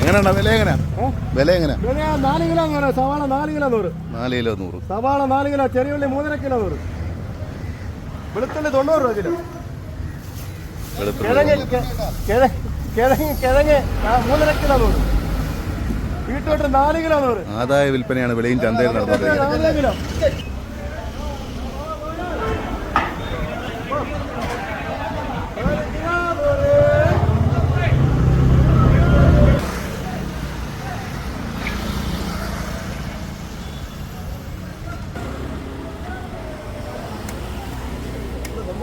എങ്ങനെയാണ് വില എങ്ങനെയാ? വില വില നാല് കിലോ അങ്ങനെ സവാള നാല് കിലോ നൂറ്. നാല് കിലോ നൂറ്. സവാള നാല് കിലോ ചെറിയുള്ളി മൂന്നര കിലോ നൂറ്. വെളുത്തുള്ളി തൊണ്ണൂറ് രൂപ കിലോ. കിഴങ്ങ് കിഴങ്ങ് കിഴങ്ങ് മൂന്നര കിലോ നൂറ്. വീട്ടോട്ട് നാല് കിലോ നൂറ്. ആദായ വിൽപ്പനയാണ് വിലയും ചന്തയിൽ നടന്നുകൊണ്ടിരിക്കുന്നത്.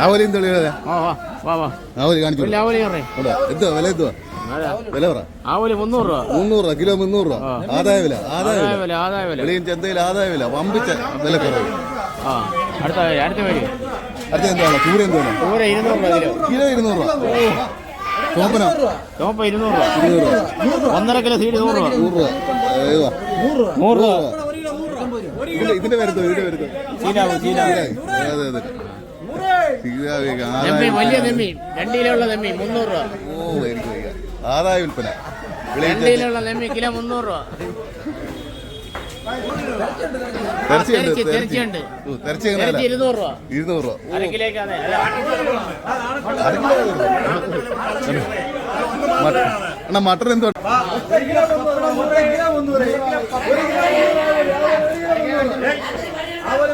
ആവലിയും തെളിയാതെ ആവലി കാണിച്ചു. എന്തുവാ വില എന്തുവാ? വില? പറ. ആവലി മുന്നൂറ് രൂപ. മുന്നൂറ് രൂപ കിലോ മുന്നൂറ് രൂപ. ആദായ വില ആദായ വില. ആദായ വില. വെളിയും ചന്തയിൽ ആദായ വില വമ്പിച്ച വില കുറവ്. ആ. അടുത്ത അടുത്ത പേര് അടുത്ത എന്താണ് ചൂര എന്താണ് ചൂര ഇരുന്നൂറ് രൂപ കിലോ. കിലോ ഇരുന്നൂറ് രൂപ. ചോപ്പന ചോപ്പ ഇരുന്നൂറ് രൂപ. ഇരുന്നൂറ് രൂപ. ഒന്നര കിലോ സീഡ് നൂറ് രൂപ. നൂറ് രൂപ. ഏതാ? നൂറ് രൂപ. ഇതിന്റെ ഇതിന്റെ വരുത്തോ ഇതിന്റെ വരുത്തോ? ചീനാവ് ചീനാവ്. അതെ അതെ സീതാവി, ആദായ നെമ്മി വലിയ വിൽപ്പന. നെമ്മി രണ്ട് കിലോ ഉള്ള നെമ്മി മുന്നൂറ് രൂപ. ഓ എനിക്ക് വയ്യ. ആദായ വിൽപ്പന. രണ്ട് കിലോ ഉള്ള കിലോ മുന്നൂറ് രൂപ? ഇരുന്നൂറ് രൂപ. ഇരുന്നൂറ് രൂപ. അണ്ണാ മട്ടൺ എന്തോ আমার